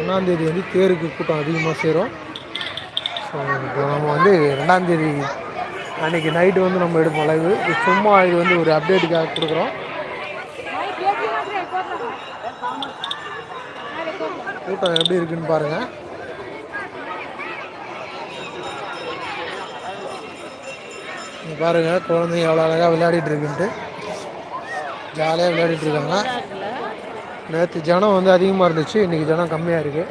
ஒன்றாந்தேதி வந்து தேருக்கு கூட்டம் அதிகமாக சேரும். ஸோ இப்போ நம்ம வந்து ரெண்டாந்தேதி அன்றைக்கி நைட்டு வந்து நம்ம எடுப்போம் லைவு சும்மா இது வந்து ஒரு அப்டேட்டுக்காக கொடுக்குறோம். கூட்டம் எப்படி இருக்குன்னு பாருங்கள் பாருங்கள் பாருங்க குழந்தைங்க எவ்வளோ அழகாக விளையாடிட்டு இருக்குன்ட்டு. ஜாலியாக விளையாடிட்டு இருக்காங்க. நேற்று ஜனம் வந்து அதிகமாக இருந்துச்சு இன்றைக்கி ஜனம் கம்மியாக இருக்குது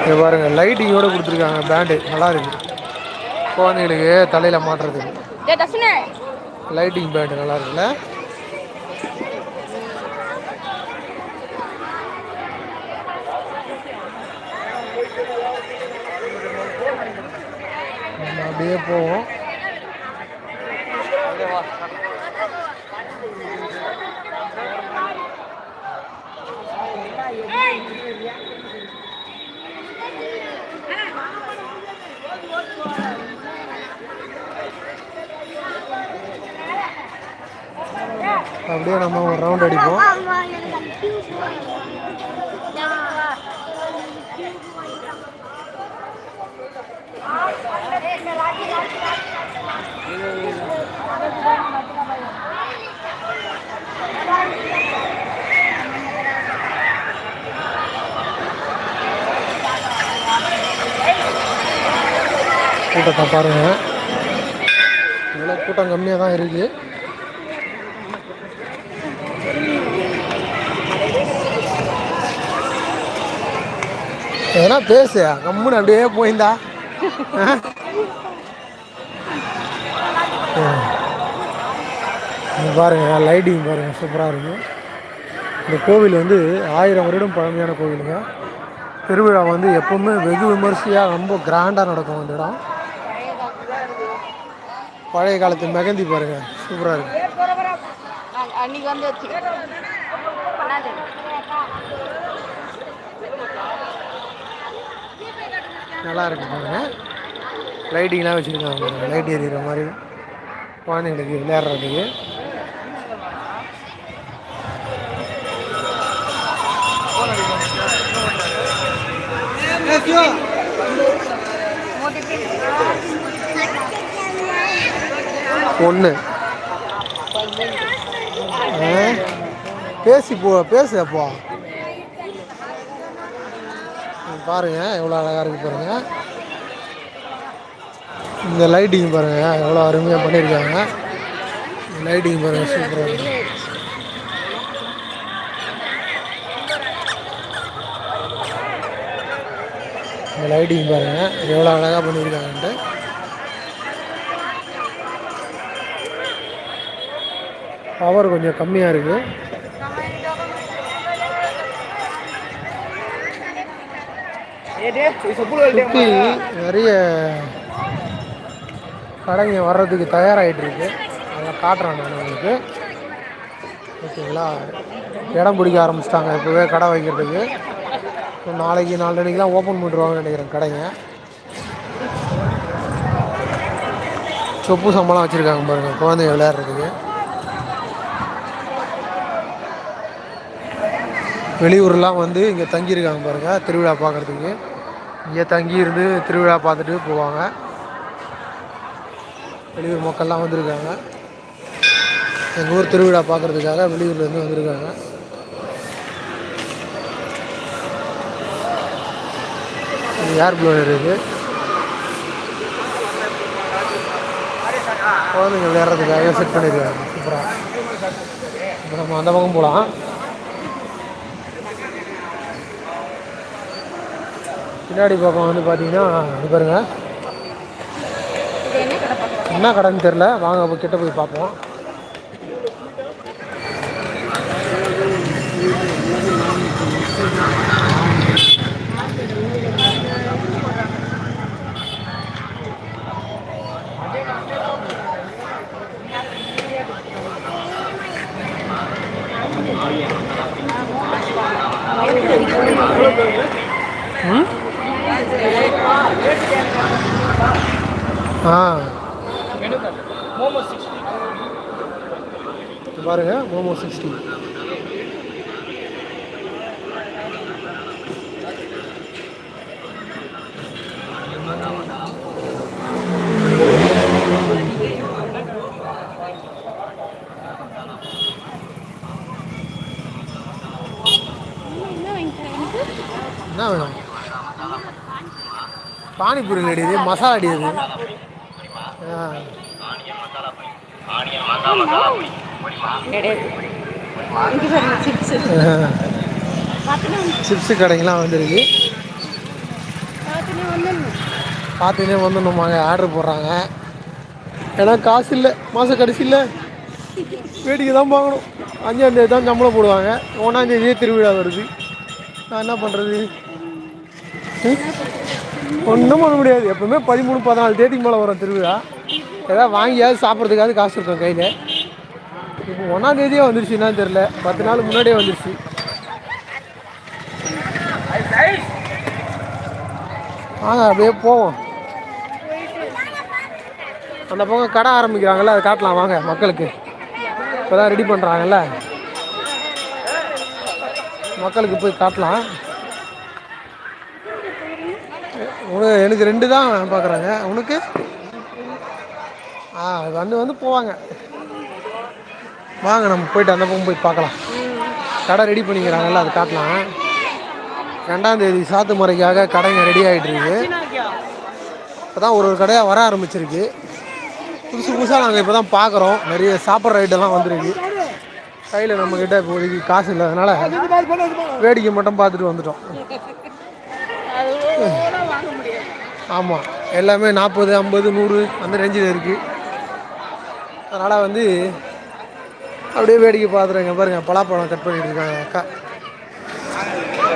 இங்க பாருங்க லைட்டிங்கோட கொடுத்துருக்காங்க பேண்டு நல்லா இருக்கு. குழந்தைங்களுக்கு தலையில் மாட்டுறதுக்கு. லைட்டிங் பேண்டு நல்லா இருக்குல்ல? அப்படியே போவோம். அப்படியே நம்ம ஒரு ரவுண்ட் அடிப்போம். கூட்டத்தை பாருங்கள் இதெல்லாம் கூட்டம் கம்மியாக தான் இருக்குது எதனா பேசு. கம்முன்னு அப்படியே போயிருந்தா. பாருங்க லைட்டிங் பாருங்க சூப்பராக இருக்கும் இந்த கோவில் வந்து ஆயிரம் வருடம் பழமையான கோவிலுங்க. திருவிழா வந்து எப்பவுமே வெகு விமர்சையாக ரொம்ப கிராண்டாக நடக்கும் அந்த இடம். பழைய காலத்து மெகந்தி பாருங்க சூப்பராக இருக்கு. அன்னைக்கு வந்து நல்லா இருக்கு பாருங்க. லைட்டிங்லாம் வச்சுருக்காங்க. லைட் எரியிற மாதிரி குழந்தைங்களுக்கு விளையாடுறதுக்கு. ஒன்று பேசி போ பேசு அப்போ. பாருங்கள் எவ்வளோ அழகாக இருக்குது பாருங்கள் இந்த லைட்டிங் பாருங்கள் எவ்வளோ அருமையாக பண்ணியிருக்காங்க லைட்டிங் பாருங்கள் சூப்பராக இருக்கு. இந்த லைட்டிங் பாருங்கள் எவ்வளோ அழகாக பண்ணியிருக்காங்கன்ட்டு பவர் கொஞ்சம் கம்மியாக இருக்குது சுற்றி நிறைய கடைங்க வர்றதுக்கு தயாராகிட்டு இருக்கு அதெல்லாம் காட்டுறேன் நான் உங்களுக்கு. ஓகேங்களா? இடம் பிடிக்க ஆரம்பிச்சிட்டாங்க. இப்போவே கடை வைக்கிறதுக்கு இப்போ நாளைக்கு நாலரைக்கெலாம் ஓப்பன் பண்ணிடுவாங்கன்னு நினைக்கிறேன் கடைங்க. சொப்பு சம்பளம் வச்சுருக்காங்க பாருங்கள் குழந்தைங்க விளையாடுறதுக்கு. வெளியூர்லாம் வந்து இங்கே தங்கியிருக்காங்க பாருங்கள் திருவிழா பார்க்குறதுக்கு. இங்கே தங்கி இருந்து திருவிழா பார்த்துட்டு போவாங்க. வெளியூர் மக்கள்லாம் வந்திருக்காங்க. எங்கள் ஊர் திருவிழா பார்க்குறதுக்காக வெளியூர்லேருந்து வந்திருக்காங்க. ஏர் ப்ளோயர் இருக்குது குழந்தைங்க விளையாடுறதுக்காக செட் பண்ணியிருக்காங்க. சூப்பராக இப்போ நம்ம அந்த பக்கம் போகலாம். பின்னாடி பக்கம் வந்து பார்த்தீங்கன்னா இது பாருங்க. என்ன கடைன்னு தெரில வாங்க அப்போ கிட்ட போய் பார்ப்போம். ம் பாருங்க மோமோ சிக்ஸ்டி என்ன வேணும்? பானிபூரி அடி இது மசாலா அடி இது ஆ கிடையாது இங்கே பாருங்க சிப்ஸ் பார்த்துனே சிப்ஸு கடைங்கெலாம் வந்துருக்கு. பார்த்துனே வந்துடணும் பார்த்துனே ஆர்டர் போடுறாங்க. ஏன்னா காசு இல்லை மாத கடைசி இல்லை. வேடிக்கை தான் பார்க்கணும். அஞ்சாந்தேதி தான் சம்பளம் போடுவாங்க. ஒன்றாந்தேதியே திருவிழா வருது. நான் என்ன பண்ணுறது ஒன்றும் பண்ண முடியாது. எப்பவுமே பதிமூணு பதினாலு தேதிக்கு மேலே வரும் திருவிழா. ஏதாவது வாங்கியாவது சாப்பிட்றதுக்காவது காசு இருக்கும் கையில். இப்போ ஒன்றாந்தேதியே வந்துருச்சு என்னன்னு தெரில பத்து நாள் முன்னாடியே வந்துருச்சு. வாங்க அப்படியே போவோம். அந்த பக்கம் கடை ஆரம்பிக்கிறாங்கல்ல அதை காட்டலாம். வாங்க மக்களுக்கு. இப்போ தான் ரெடி பண்ணுறாங்கல்ல மக்களுக்கு போய் காட்டலாம். உனக்கு எனக்கு ரெண்டு தான் பார்க்குறாங்க. உனக்கு? ஆ வந்து வந்து போவாங்க. வாங்க நம்ம போயிட்டு அந்த பக்கம் போய் பார்க்கலாம். கடை ரெடி பண்ணிக்கிறாங்கல்ல அது காட்டலாம். ரெண்டாம் தேதி சாத்து முறைக்காக கடைங்க ரெடி ஆகிட்டு இருக்கு. இப்போ தான் ஒரு ஒரு கடையாக வர ஆரம்பிச்சிருக்கு. புதுசு புதுசாக நாங்கள் இப்போ தான் பார்க்குறோம் நிறைய சாப்பிட்ற ஐட்டம்லாம் வந்திருக்கு. கையில் நம்மக்கிட்ட இப்போதைக்கு காசு இல்லாதனால வேடிக்கை மட்டும் பார்த்துட்டு வந்துட்டோம். ஆமாம் எல்லாமே நாற்பது ஐம்பது நூறு அந்த ரேஞ்சில் இருக்குது அதனால் வந்து அப்படியே வேடிக்கை பார்த்துருங்க பாருங்கள் பலாப்பழம் கட் பண்ணிட்டு இருக்காங்க. அக்கா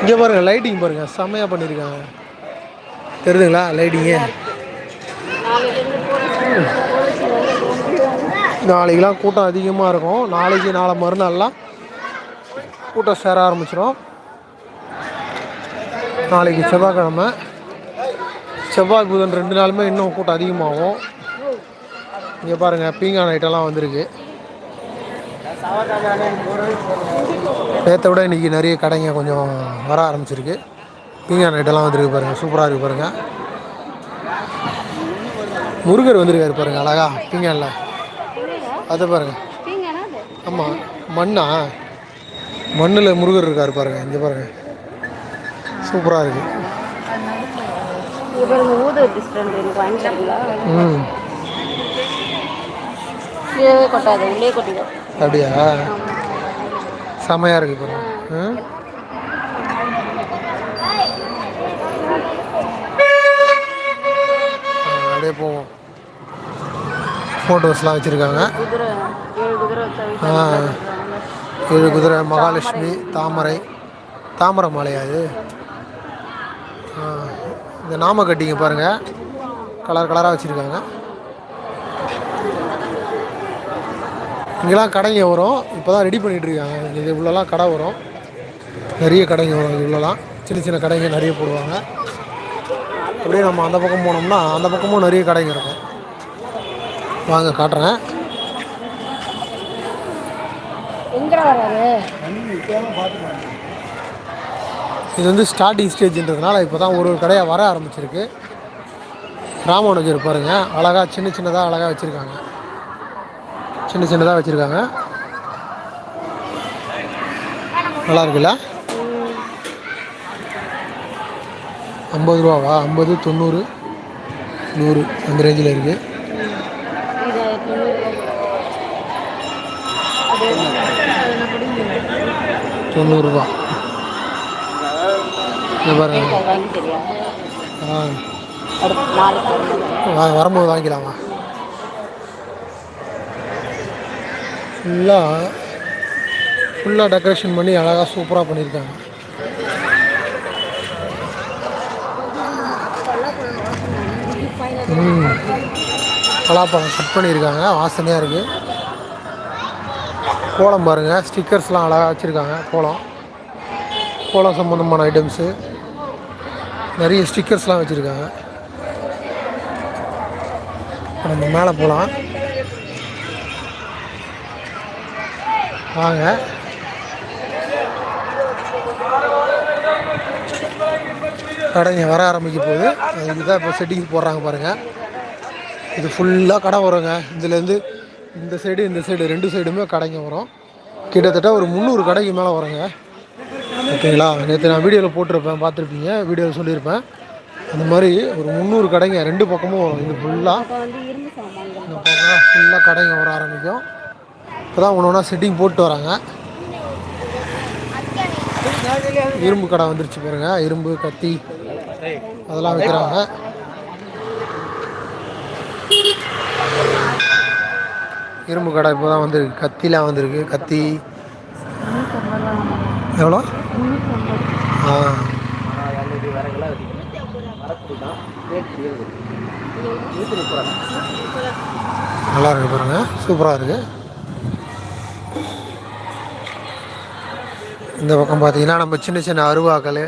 இங்கே பாருங்கள் லைட்டிங் பாருங்கள் செம்மையாக பண்ணியிருக்காங்க தெரியுதுங்களா லைட்டிங்கு நாளைக்கெலாம் கூட்டம் அதிகமாக இருக்கும். நாளைக்கு நாளை மறுநாள்லாம் கூட்டம் சேர ஆரம்பிச்சிடும் நாளைக்கு செவ்வாய்க்கிழமை. செவ்வாய் புதன் ரெண்டு நாளுமே இன்னும் கூட்டம் அதிகமாகும். இங்கே பாருங்கள் பீங்கான் ஐட்டம்லாம் வந்திருக்கு. நேற்றை விட இன்றைக்கி நிறைய கடைங்க கொஞ்சம் வர ஆரம்பிச்சிருக்கு. பீங்கான் ஐட்டம்லாம் வந்திருக்கு பாருங்கள் சூப்பராக இருக்குது பாருங்கள் முருகர் வந்திருக்காரு பாருங்கள் அழகா பீங்கானில். அதை பாருங்கள் ஆமாம் மண்ணா? மண்ணில் முருகர் இருக்கார் பாருங்கள் இங்கே பாருங்கள் சூப்பராக இருக்குது ம். கீழே கொட்டாது உள்ளே கொட்டிடும். அப்படியா? செமையாக இருக்குது இப்போ அப்படியே போவோம். ஃபோட்டோஸ்லாம் வச்சுருக்காங்க. குதிரை ஆ. ஏழு குதிரை மகாலட்சுமி தாமரை. தாமரை மாலையா இது? ஆ, இந்த நாம கட்டிங்க பாருங்கள் கலர் கலராக வச்சுருக்காங்க. இங்கெல்லாம் கடைங்க வரும். இப்போ தான் ரெடி பண்ணிகிட்டு இருக்காங்க. இது இவ்வளோலாம் கடை வரும். நிறைய கடைங்க வரும் இது இவ்வளோலாம் சின்ன சின்ன கடைங்க நிறைய போடுவாங்க. அப்படியே நம்ம அந்த பக்கம் போனோம்னா அந்த பக்கமும் நிறைய கடைங்க இருக்கும். வாங்க காட்டுறேன். இது வந்து ஸ்டார்டிங் ஸ்டேஜ்ன்றதுனால இப்போ தான் ஒரு ஒரு கடையாக வர ஆரம்பிச்சிருக்கு. ராமானுஜர் பாருங்கள் அழகாக சின்ன சின்னதாக அழகாக வச்சுருக்காங்க. சின்ன சின்னதாக வச்சுருக்காங்க. நல்லா இருக்குல்ல ஐம்பது ரூபாவா? ஐம்பது தொண்ணூறு நூறு அந்த ரேஞ்சில் இருக்குது தொண்ணூறுரூவா பாருங்க. ஆ. வரும்போது வாங்கிக்கலாமா? ஃபுல்லாக ஃபுல்லாக டெக்கரேஷன் பண்ணி அழகாக சூப்பராக பண்ணியிருக்காங்க. ம். பலாப்பழம் கட் பண்ணியிருக்காங்க. வாசனையாக இருக்குது கோலம் பாருங்கள் ஸ்டிக்கர்ஸ்லாம் அழகாக வச்சுருக்காங்க. கோலம். கோலம் சம்மந்தமான ஐட்டம்ஸு நிறைய ஸ்டிக்கர்ஸ்லாம் வச்சுருக்காங்க. நம்ம மேலே போகலாம் வாங்க. கடைங்க வர ஆரம்பிக்க போகுது. அதுக்கு தான் இப்போ செட்டிங் போடுறாங்க பாருங்கள் இது ஃபுல்லாக கடை வருங்க. இதுலேருந்து இந்த சைடு இந்த சைடு ரெண்டு சைடுமே கடைங்க வரும். கிட்டத்தட்ட ஒரு முந்நூறு கடைக்கு மேலே வருங்க. ஓகேங்களா? நேற்று நான் வீடியோவில் போட்டிருப்பேன் பார்த்துருப்பீங்க. வீடியோவில் சொல்லியிருப்பேன். அந்த மாதிரி ஒரு முந்நூறு கடைங்க ரெண்டு பக்கமும் வரும். இது ஃபுல்லாக இந்த பக்கம் ஃபுல்லாக கடைங்க வர ஆரம்பிக்கும். இப்போ தான் ஒன்று ஒன்றா செட்டிங் போட்டு வராங்க. இரும்பு கடை வந்துருச்சு பாருங்க. இரும்பு கத்தி அதெல்லாம் வைக்கிறாங்க. இரும்பு கடை இப்போ தான் வந்திருக்கு. கத்திலாம் வந்திருக்கு. கத்தி. எவ்வளோ? ஆ. நல்லா இருக்கு பாருங்க. சூப்பராக இருக்குது இந்த பக்கம் பார்த்தீங்கன்னா நம்ம சின்ன சின்ன அருவாக்கள்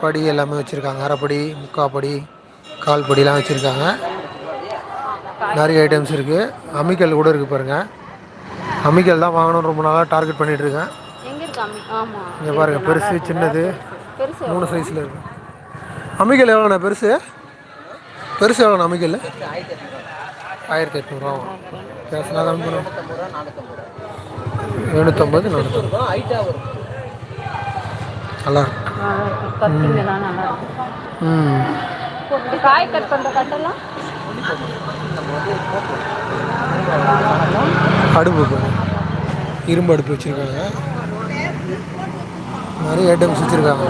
படி எல்லாமே வச்சுருக்காங்க. அரைப்படி முக்காப்படி கால் படிலாம் வச்சுருக்காங்க. நிறைய ஐட்டம்ஸ் இருக்குது அம்மிக்கல் கூட இருக்குது பாருங்கள் அம்மிக்கல் தான் வாங்கணும்னு ரொம்ப நாளாக டார்கெட் பண்ணிகிட்டு இருக்கேன். எங்க இருக்கு அம்மி? ஆமா. இங்கே பாருங்கள் பெருசு சின்னது. பெருசு மூணு சைஸில் இருக்கு. அம்மிக்கல் எவ்வளோண்ணா பெருசு? பெருசு எவ்வளோண்ணா அம்மிக்கல்? ஆயிரத்தி எட்நூறுவா பேசினா கம்மி பண்ணும் எழுநூற்றம்பது நானூற்றம்பது நல்லா ம். காய் கட் கட்டெல்லாம்? அடுப்பு. இரும்பு அடுப்பு வச்சுருக்காங்க. நிறைய ஐட்டம்ஸ் வச்சுருக்காங்க.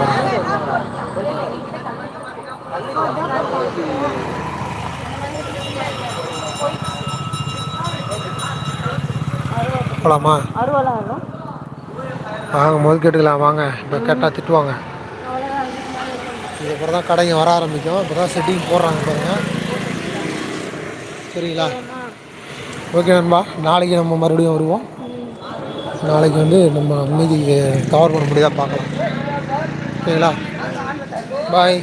போலாமா அருவாலாம் எவ்வளோ வாங்க முதல் கேட்டுக்கலாம் வாங்க. இப்போ கேட்டால் திட்டுவாங்க. இதுக்கப்புறம் தான் கடைங்க வர ஆரம்பிக்கும். இப்போ தான் செட்டிங் போடுறாங்க பாருங்க. சரிங்களா? ஓகே நண்பா நாளைக்கு நம்ம மறுபடியும் வருவோம். நாளைக்கு வந்து நம்ம மீதி கவர் பண்ண முடியுதா பார்க்கலாம். ஓகேங்களா பாய்